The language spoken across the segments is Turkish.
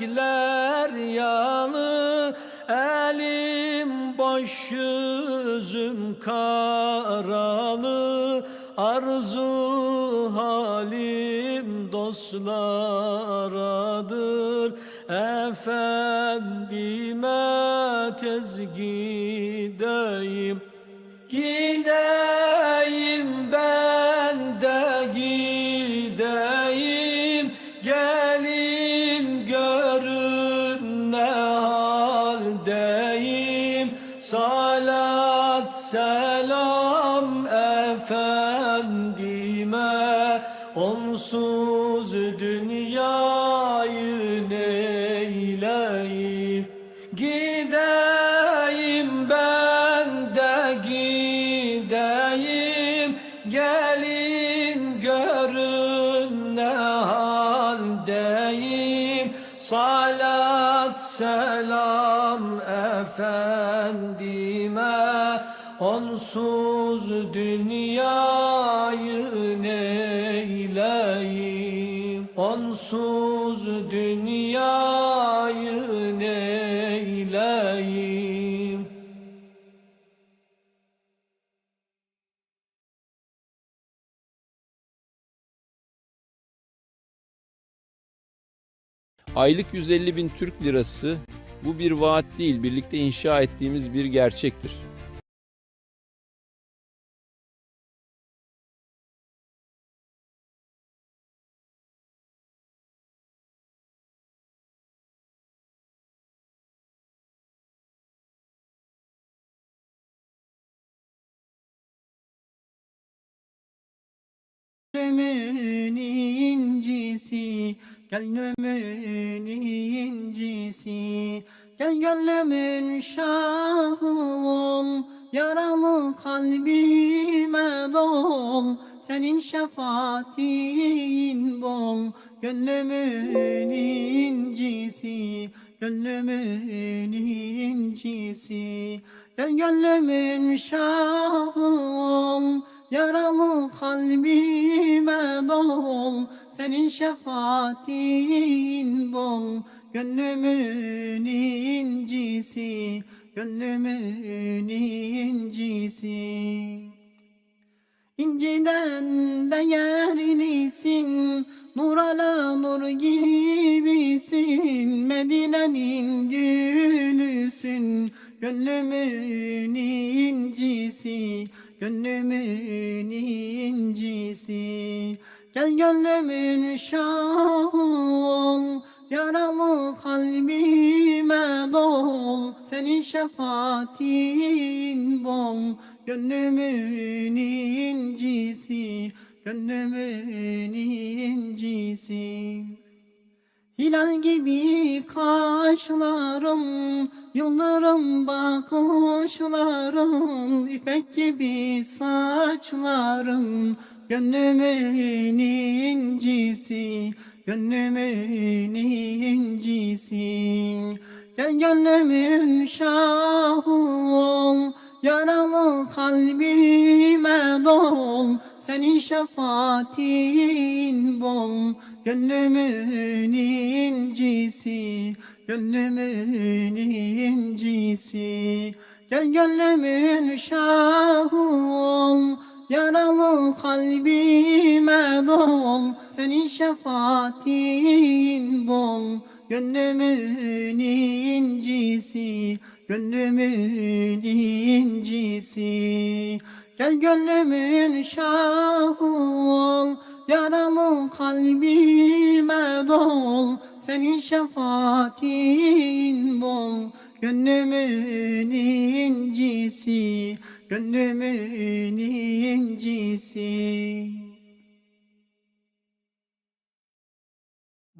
yürekler yanı Elim boş yüzüm karalı. Arzu halim dostlaradır Efendime tez gideyim Gideyim ben de gideyim Salat selam efendime Onsuz dünyayı neyleyim? Onsuz dünyayı neyleyim Aylık 150 bin Türk lirası bu bir vaat değil, birlikte inşa ettiğimiz bir gerçektir. İncisi, gönlümün incisi Gel gönlümün şahı ol, yaralı kalbime dol Senin şefaatin bol, gönlümün incisi Gönlümün incisi Gel gönlümün şahı ol, Yaralı kalbime dol Senin şefaatin bol. Gönlümün incisi Gönlümün incisi. İnciden değerlisin Nur ala nur gibisin. Medine'nin gülüsün Gönlümün incisi Gönlümün incisi. Gel gönlümün şahı ol. Yaralı kalbime dol. Senin şefaatin bol. Gönlümün incisi. Gönlümün incisi Hilal gibi kaşlarım, yıldırım bakışlarım, ipek gibi saçlarım, gönlümün incisi, gönlümün incisi. Gel gönlümün şahı ol, yaralı kalbime dol, senin şefaatin bol, Gönlümün incisi, gönlümün incisi. Gel gönlümün şahı ol, yaralı kalbime dol. Senin şefaatin bol, gönlümün incisi Gönlümün incisi. Gel gönlümün şahı ol, Yaralı kalbime dol Senin şefaatin bol. Gönlümün incisi Gönlümün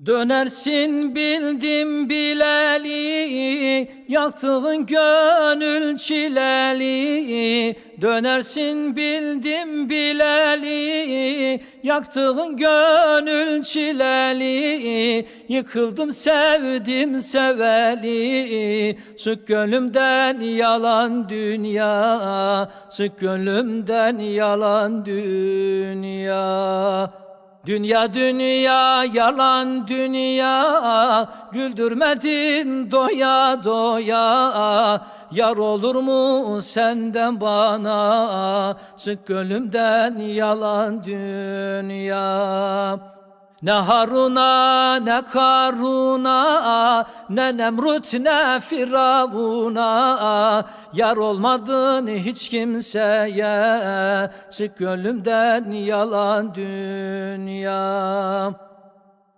Dönersin bildim bileli Yaktığın gönül çileli. Dönersin bildim bileli Yaktığın gönül çileli. Yıkıldım sevdim seveli. Sık gönlümden yalan dünya Sık gönlümden yalan dünya Dünya dünya yalan dünya Güldürmedin doya doya. Yar olur mu senden bana Sık gönlümden yalan dünya ne Harun'a ne Karun'a Ne Nemrut ne Firavun'a Yar olmadın hiç kimseye Çık gönlümden yalan dünya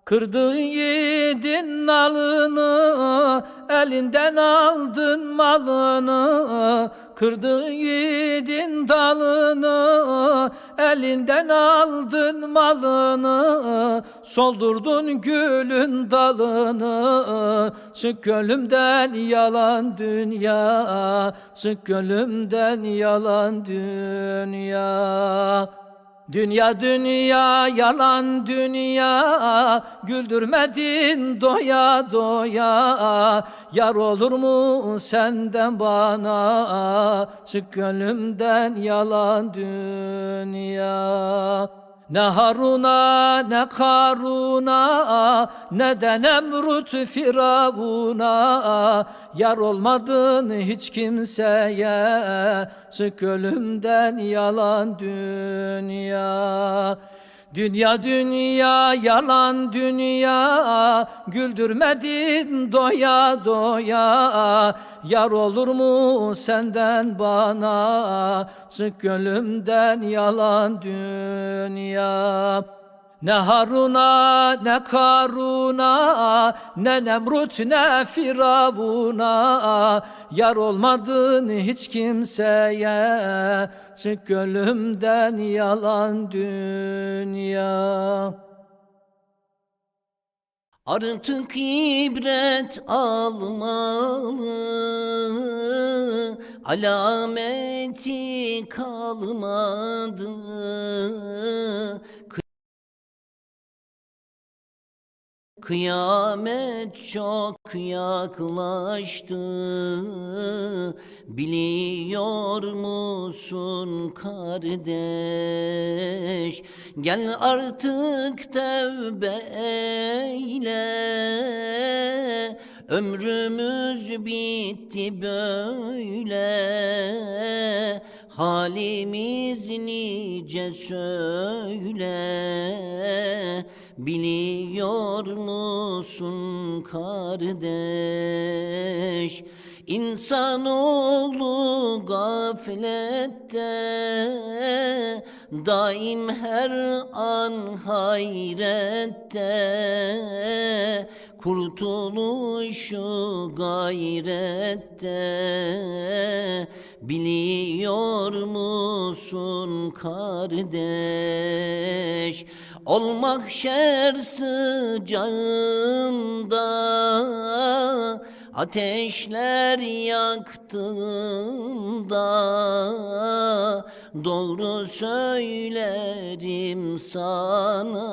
Kırdın yedin nalını, elinden aldın malını. Kırdın yedin dalını, elinden aldın malını. Soldurdun gülün dalını, çık gönlümden yalan dünya. Çık gönlümden yalan dünya. Dünya dünya yalan dünya Güldürmedin doya doya Yar olur mu senden bana Çık gönlümden yalan dünya ne Harun'a ne Karun'a ne de Nemrut Firavun'a. Yar olmadın hiç kimseye Çık ölümden yalan dünya Dünya dünya yalan dünya. Güldürmedin doya doya. Yar olur mu senden bana? Çık gönlümden yalan dünya ne Harun'a ne Karun'a ne Nemrut ne Firavun'a. Yar olmadın hiç kimseye Çık gönlümden yalan dünya. Artık ibret almalı Alameti kalmadı Kıyamet çok yaklaştı. Biliyor musun kardeş? Gel artık tövbe eyle Ömrümüz bitti böyle. Halimiz nice söyle Biliyor musun kardeş? İnsanoğlu gaflette Daim her an hayrette. Kurtuluşu gayrette. Biliyor musun kardeş Olmak şer sıcağında Ateşler yaktığında Doğru söylerim sana.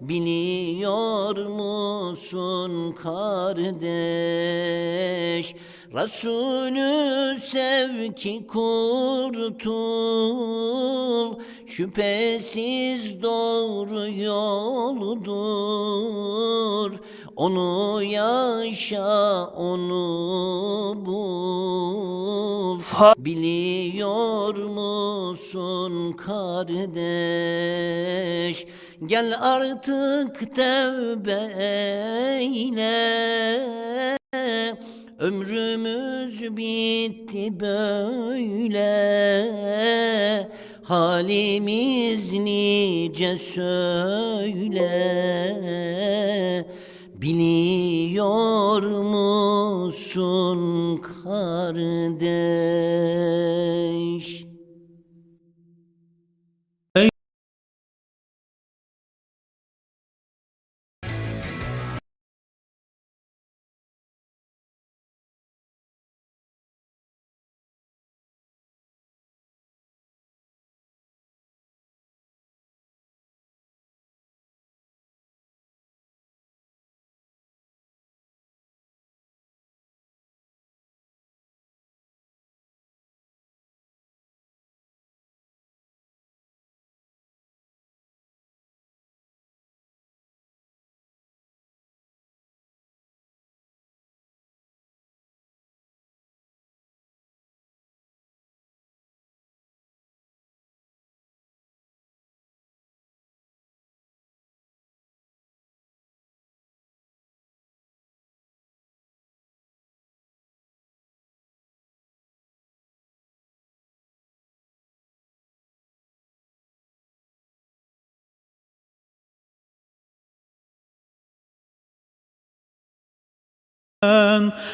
Biliyor musun kardeş Resulü sev ki kurtul Şüphesiz doğru yoldur Onu yaşa onu bul. Biliyor musun kardeş? Gel artık tevbe eyle. Ömrümüz bitti böyle Halimiz nice söyle Biliyor musun kardeş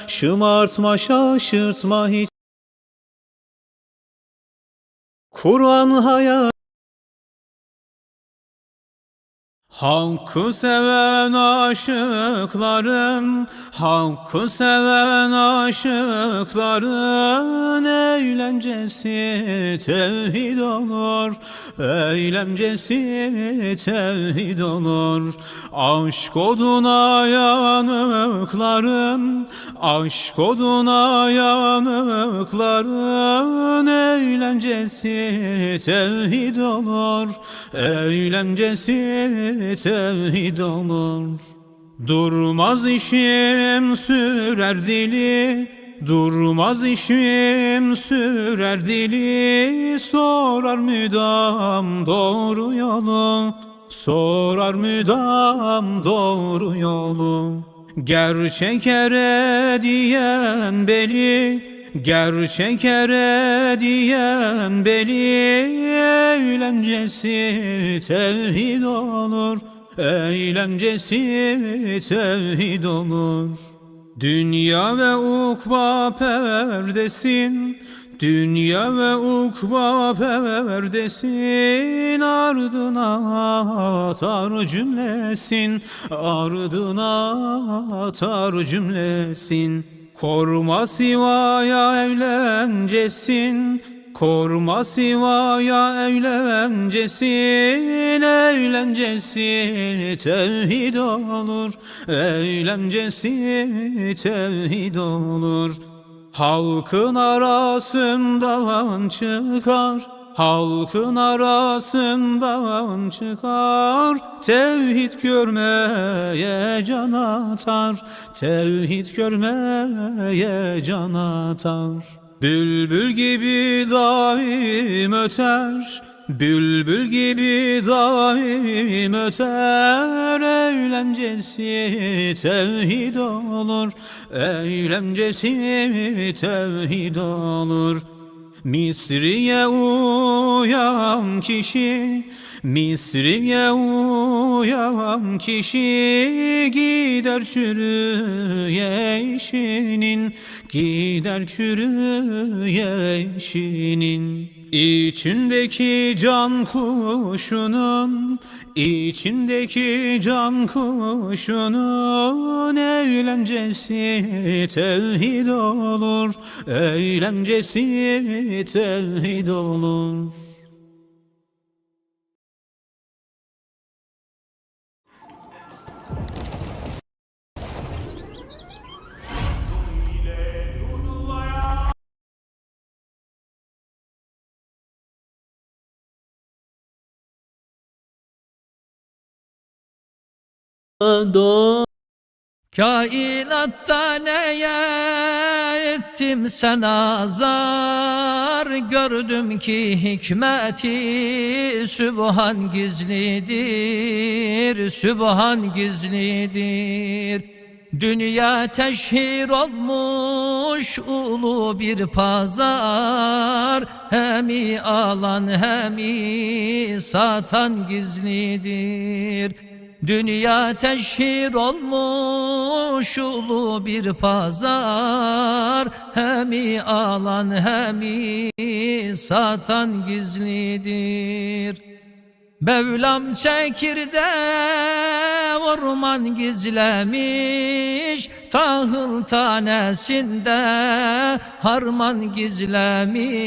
Şımartma şaşırtma hiç. Kur'an hayat Hakkı seven aşıkların, hakkı seven aşıkların eğlencesi tevhid olur, eğlencesi tevhid olur. Aşk oduna yanıkların, aşk oduna yanıkların eğlencesi tevhid olur, eğlencesi tevhid olur. Durmaz işim sürer dili, durmaz işim sürer dili, sorar müdam doğru yolu, sorar müdam doğru yolu. Gerçek ere diyen beli, Gerçek ere diyen beli eğlencesi tevhid olur, eğlencesi tevhid olur. Dünya ve ukba perdesin, dünya ve ukba perdesin ardına atar cümlesin, ardına atar cümlesin. Korma sivaya evlencesin, korma sivaya evlencesin, eğlencesi tevhid olur, eğlencesi tevhid olur. Halkın arasından çıkar, halkın arasından çıkar. Tevhid görmeye can atar, tevhid görmeye can atar. Bülbül gibi daim öter, Bülbül gibi daim öter Eğlencesi tevhid olur Eğlencesi tevhid olur Misriye uyan kişi Misriye uyan kişi Gider çürüye işinin Gider çürüye işinin İçindeki can kuşunun içindeki can kuşunun eğlencesi tevhid olur eğlencesi tevhid olur Kainatta neye ettim sana zar Gördüm ki hikmeti Sübhan gizlidir Sübhan gizlidir. Dünya teşhir olmuş ulu bir pazar. Hemi alan hemi satan gizlidir Dünya teşhir olmuş ulu bir pazar. Hemi alan hemi satan gizlidir. Mevlam çekirde orman gizlemiş Tahıl tanesinde harman gizlemiş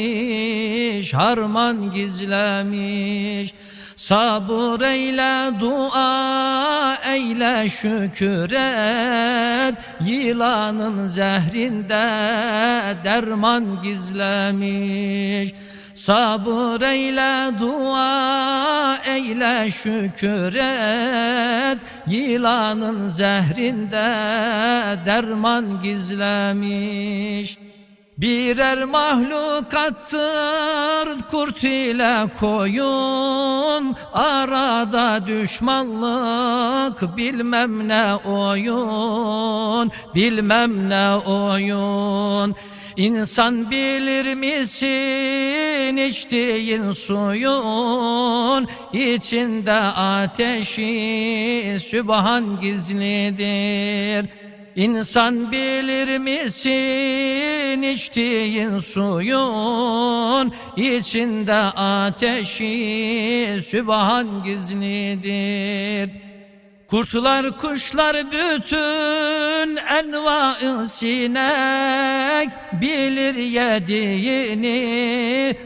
Harman gizlemiş Sabır eyle, dua eyle, şükür et. Yılanın zehrinde derman gizlemiş. Sabır eyle, dua eyle, şükür et. Yılanın zehrinde derman gizlemiş Birer mahlukattır kurt ile koyun. Arada düşmanlık bilmem ne oyun. Bilmem ne oyun. İnsan bilir misin içtiğin suyun? İçinde ateşi sübhan gizlidir İnsan bilir misin içtiğin suyun içinde ateşi sübhan gizlidir. Kurtlar kuşlar bütün enva sinek bilir yediğini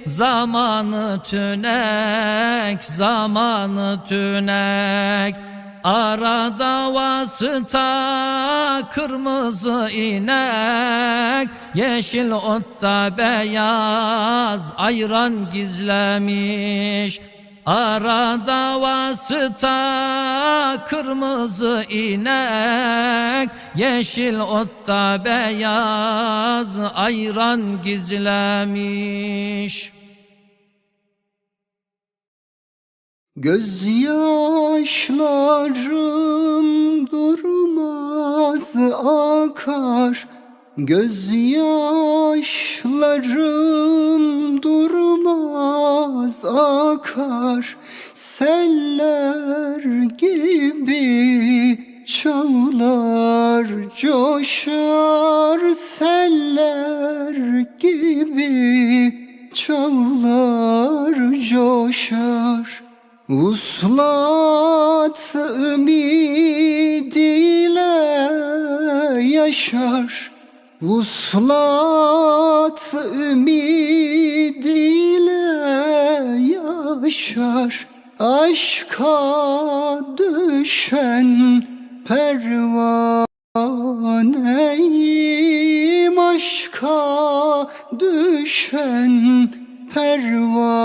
zamanı tünek zamanı tünek Arada vasıta kırmızı inek Yeşil otta beyaz ayran gizlemiş. Arada vasıta kırmızı inek Yeşil otta beyaz ayran gizlemiş Gözyaşlarım durmaz akar. Gözyaşlarım durmaz akar. Seller gibi çağlar coşar. Seller gibi çağlar coşar Uslat ümidiyle yaşar. Uslat ümidiyle yaşar. Aşka düşen pervaneyim. Aşka düşen pervaneyim